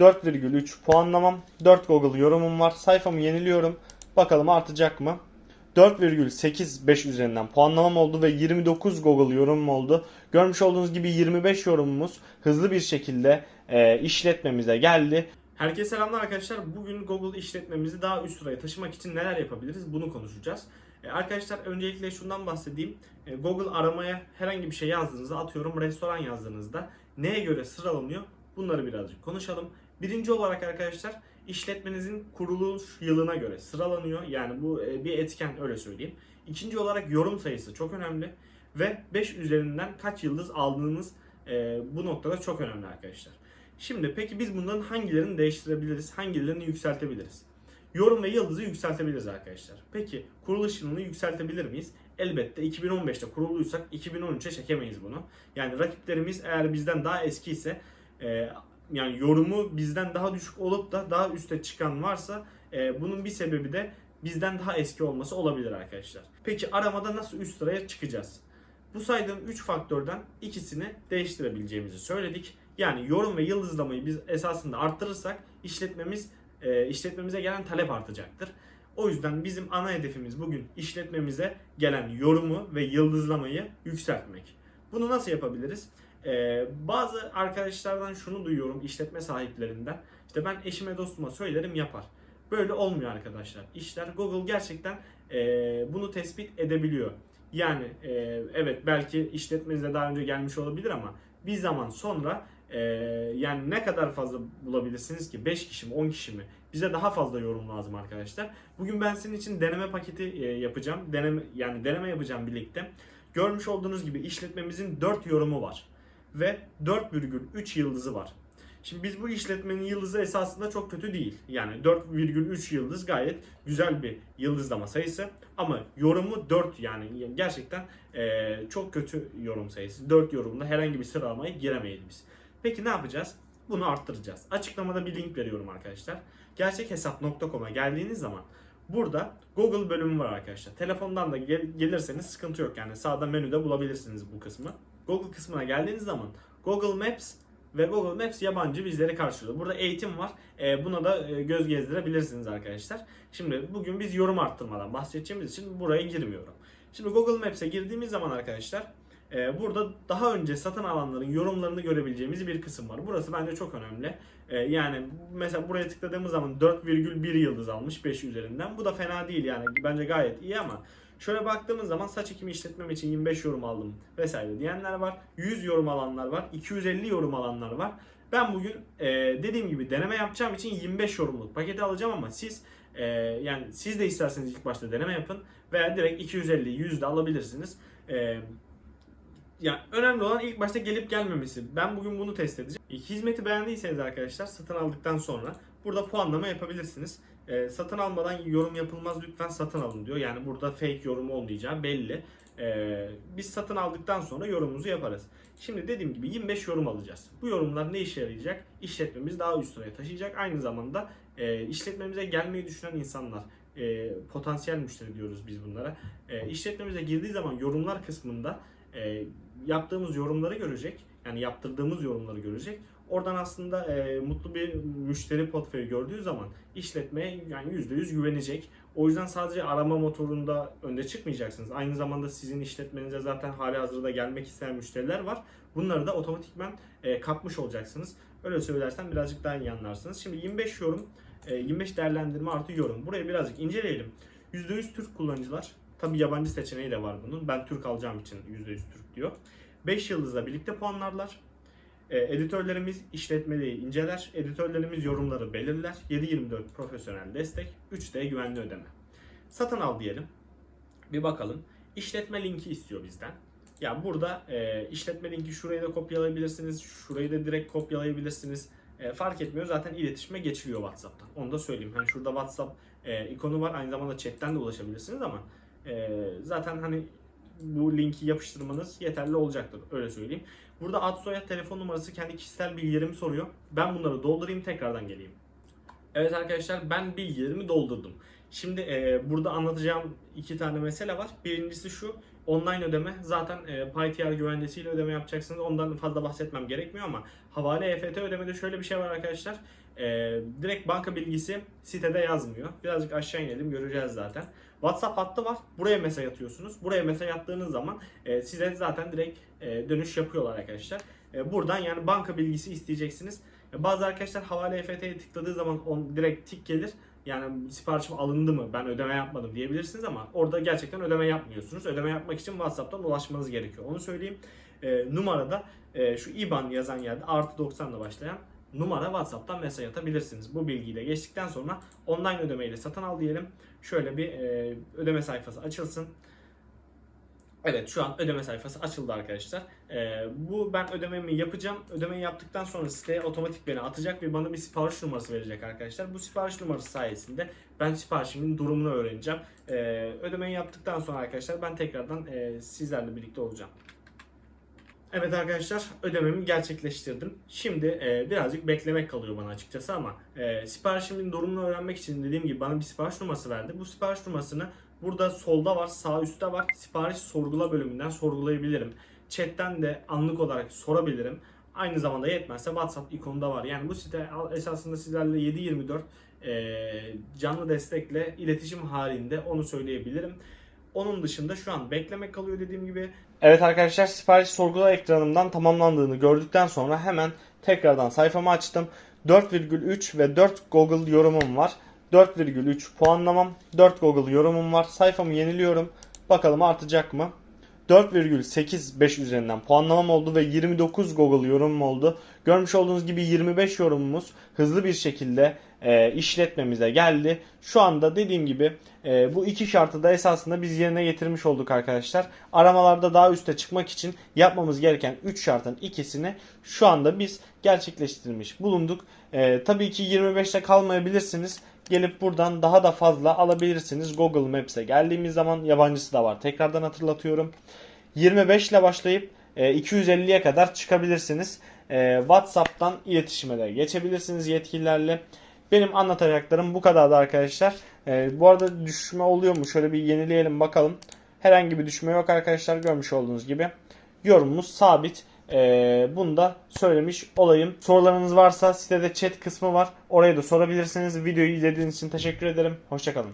4,3 puanlamam. 4 Google yorumum var. Sayfamı yeniliyorum. Bakalım artacak mı? 4,85 üzerinden puanlamam oldu ve 29 Google yorumum oldu. Görmüş olduğunuz gibi 25 yorumumuz hızlı bir şekilde e, işletmemize geldi. Herkese selamlar arkadaşlar. Bugün Google işletmemizi daha üst sıraya taşımak için neler yapabiliriz bunu konuşacağız. E, arkadaşlar öncelikle şundan bahsedeyim. E, Google aramaya herhangi bir şey yazdığınızda atıyorum restoran yazdığınızda neye göre sıralanıyor bunları birazcık konuşalım. Birinci olarak arkadaşlar işletmenizin kuruluş yılına göre sıralanıyor. Yani bu e, bir etken öyle söyleyeyim. İkinci olarak yorum sayısı çok önemli. Ve 5 üzerinden kaç yıldız aldığınız e, bu noktada çok önemli arkadaşlar. Şimdi peki biz bunların hangilerini değiştirebiliriz, hangilerini yükseltebiliriz? Yorum ve yıldızı yükseltebiliriz arkadaşlar. Peki kuruluş yılını yükseltebilir miyiz? Elbette 2015'te kurulduysak 2013'e çekemeyiz bunu. Yani rakiplerimiz eğer bizden daha eski ise e, yani yorumu bizden daha düşük olup da daha üste çıkan varsa e, bunun bir sebebi de bizden daha eski olması olabilir arkadaşlar. Peki aramada nasıl üst sıraya çıkacağız? Bu saydığım 3 faktörden ikisini değiştirebileceğimizi söyledik. Yani yorum ve yıldızlamayı biz esasında arttırırsak işletmemiz e, işletmemize gelen talep artacaktır. O yüzden bizim ana hedefimiz bugün işletmemize gelen yorumu ve yıldızlamayı yükseltmek. Bunu nasıl yapabiliriz? Ee, bazı arkadaşlardan şunu duyuyorum işletme sahiplerinden. İşte ben eşime dostuma söylerim yapar. Böyle olmuyor arkadaşlar. İşler Google gerçekten e, bunu tespit edebiliyor. Yani e, evet belki işletmenize daha önce gelmiş olabilir ama bir zaman sonra e, yani ne kadar fazla bulabilirsiniz ki 5 kişi mi 10 kişi mi? Bize daha fazla yorum lazım arkadaşlar. Bugün ben sizin için deneme paketi e, yapacağım. Deneme yani deneme yapacağım birlikte. Görmüş olduğunuz gibi işletmemizin 4 yorumu var ve 4,3 yıldızı var. Şimdi biz bu işletmenin yıldızı esasında çok kötü değil. Yani 4,3 yıldız gayet güzel bir yıldızlama sayısı. Ama yorumu 4 yani gerçekten eee, çok kötü yorum sayısı. 4 yorumda herhangi bir sıralamaya giremeyiz biz. Peki ne yapacağız? Bunu arttıracağız. Açıklamada bir link veriyorum arkadaşlar. Gerçekhesap.com'a geldiğiniz zaman burada Google bölümü var arkadaşlar. Telefondan da gel- gelirseniz sıkıntı yok. Yani sağda menüde bulabilirsiniz bu kısmı. Google kısmına geldiğiniz zaman Google Maps ve Google Maps yabancı bizleri karşılıyor. Burada eğitim var. Ee, buna da e, göz gezdirebilirsiniz arkadaşlar. Şimdi bugün biz yorum arttırmadan bahsedeceğimiz için buraya girmiyorum. Şimdi Google Maps'e girdiğimiz zaman arkadaşlar e, burada daha önce satın alanların yorumlarını görebileceğimiz bir kısım var. Burası bence çok önemli. E, yani mesela buraya tıkladığımız zaman 4,1 yıldız almış 5 üzerinden. Bu da fena değil yani bence gayet iyi ama Şöyle baktığımız zaman saç ekimi işletmem için 25 yorum aldım vesaire diyenler var. 100 yorum alanlar var. 250 yorum alanlar var. Ben bugün e, dediğim gibi deneme yapacağım için 25 yorumluk paketi alacağım ama siz e, yani siz de isterseniz ilk başta deneme yapın veya direkt 250 100 de alabilirsiniz. E, yani önemli olan ilk başta gelip gelmemesi. Ben bugün bunu test edeceğim. E, Hizmeti beğendiyseniz arkadaşlar satın aldıktan sonra burada puanlama yapabilirsiniz. E, satın almadan yorum yapılmaz lütfen satın alın diyor. Yani burada fake yorum olmayacağı belli. E, biz satın aldıktan sonra yorumumuzu yaparız. Şimdi dediğim gibi 25 yorum alacağız. Bu yorumlar ne işe yarayacak? İşletmemizi daha üst sıraya taşıyacak. Aynı zamanda e, işletmemize gelmeyi düşünen insanlar, e, potansiyel müşteri diyoruz biz bunlara. E, işletmemize girdiği zaman yorumlar kısmında e, yaptığımız yorumları görecek. Yani yaptırdığımız yorumları görecek. Oradan aslında e, mutlu bir müşteri portföyü gördüğü zaman işletmeye yani %100 güvenecek. O yüzden sadece arama motorunda önde çıkmayacaksınız. Aynı zamanda sizin işletmenize zaten hali hazırda gelmek isteyen müşteriler var. Bunları da otomatikman e, kapmış olacaksınız. Öyle söylersem birazcık daha iyi anlarsınız. Şimdi 25 yorum, e, 25 değerlendirme artı yorum. Burayı birazcık inceleyelim. %100 Türk kullanıcılar. Tabi yabancı seçeneği de var bunun. Ben Türk alacağım için %100 Türk diyor. 5 yıldızla birlikte puanlarlar. E, editörlerimiz işletmeyi inceler. Editörlerimiz yorumları belirler. 7-24 profesyonel destek. 3D güvenli ödeme. Satın al diyelim. Bir bakalım. İşletme linki istiyor bizden. Ya burada e, işletme linki şurayı da kopyalayabilirsiniz. Şurayı da direkt kopyalayabilirsiniz. E, fark etmiyor. Zaten iletişime geçiliyor WhatsApp'tan. Onu da söyleyeyim. Hani şurada WhatsApp e, ikonu var. Aynı zamanda chatten de ulaşabilirsiniz ama zaten hani bu linki yapıştırmanız yeterli olacaktır. Öyle söyleyeyim. Burada ad soyad telefon numarası kendi kişisel bilgilerimi soruyor. Ben bunları doldurayım tekrardan geleyim. Evet arkadaşlar ben bilgilerimi doldurdum. Şimdi e, burada anlatacağım iki tane mesele var. Birincisi şu online ödeme. Zaten e, PyTR güvencesiyle ödeme yapacaksınız. Ondan fazla bahsetmem gerekmiyor ama havale EFT ödemede şöyle bir şey var arkadaşlar. e, direkt banka bilgisi sitede yazmıyor. Birazcık aşağı inelim göreceğiz zaten. WhatsApp hattı var. Buraya mesaj atıyorsunuz. Buraya mesaj attığınız zaman e, size zaten direkt e, dönüş yapıyorlar arkadaşlar. E, buradan yani banka bilgisi isteyeceksiniz. E, bazı arkadaşlar havale EFT'ye tıkladığı zaman on, direkt tik gelir. Yani siparişim alındı mı ben ödeme yapmadım diyebilirsiniz ama orada gerçekten ödeme yapmıyorsunuz. Ödeme yapmak için WhatsApp'tan ulaşmanız gerekiyor. Onu söyleyeyim. E, numarada e, şu IBAN yazan yerde artı 90 ile başlayan numara WhatsApp'tan mesaj atabilirsiniz. Bu bilgiyle geçtikten sonra online ödemeyle satın al diyelim. Şöyle bir e, ödeme sayfası açılsın. Evet şu an ödeme sayfası açıldı arkadaşlar. Ee, bu ben ödememi yapacağım. Ödemeyi yaptıktan sonra siteye otomatik beni atacak ve bana bir sipariş numarası verecek arkadaşlar. Bu sipariş numarası sayesinde ben siparişimin durumunu öğreneceğim. Ee, ödemeyi yaptıktan sonra arkadaşlar ben tekrardan e, sizlerle birlikte olacağım. Evet arkadaşlar ödememi gerçekleştirdim. Şimdi e, birazcık beklemek kalıyor bana açıkçası ama e, siparişimin durumunu öğrenmek için dediğim gibi bana bir sipariş numarası verdi. Bu sipariş numarasını burada solda var, sağ üstte var. Sipariş sorgula bölümünden sorgulayabilirim. Chatten de anlık olarak sorabilirim. Aynı zamanda yetmezse WhatsApp ikonunda var. Yani bu site esasında sizlerle 7/24 e, canlı destekle iletişim halinde onu söyleyebilirim. Onun dışında şu an beklemek kalıyor dediğim gibi. Evet arkadaşlar sipariş sorgula ekranımdan tamamlandığını gördükten sonra hemen tekrardan sayfamı açtım. 4,3 ve 4 Google yorumum var. 4,3 puanlamam, 4 Google yorumum var. Sayfamı yeniliyorum. Bakalım artacak mı? 4,85 üzerinden puanlamam oldu ve 29 Google yorumum oldu. Görmüş olduğunuz gibi 25 yorumumuz hızlı bir şekilde e, işletmemize geldi. Şu anda dediğim gibi e, bu iki şartı da esasında biz yerine getirmiş olduk arkadaşlar. Aramalarda daha üste çıkmak için yapmamız gereken 3 şartın ikisini şu anda biz gerçekleştirmiş bulunduk. E, tabii ki 25'te kalmayabilirsiniz gelip buradan daha da fazla alabilirsiniz. Google Maps'e geldiğimiz zaman yabancısı da var. Tekrardan hatırlatıyorum. 25 ile başlayıp e, 250'ye kadar çıkabilirsiniz. E, WhatsApp'tan iletişime de geçebilirsiniz yetkililerle. Benim anlatacaklarım bu kadardı arkadaşlar. E, bu arada düşme oluyor mu? Şöyle bir yenileyelim bakalım. Herhangi bir düşme yok arkadaşlar görmüş olduğunuz gibi. Yorumumuz sabit. Ee, bunu da söylemiş olayım. Sorularınız varsa sitede chat kısmı var. Oraya da sorabilirsiniz. Videoyu izlediğiniz için teşekkür ederim. Hoşçakalın.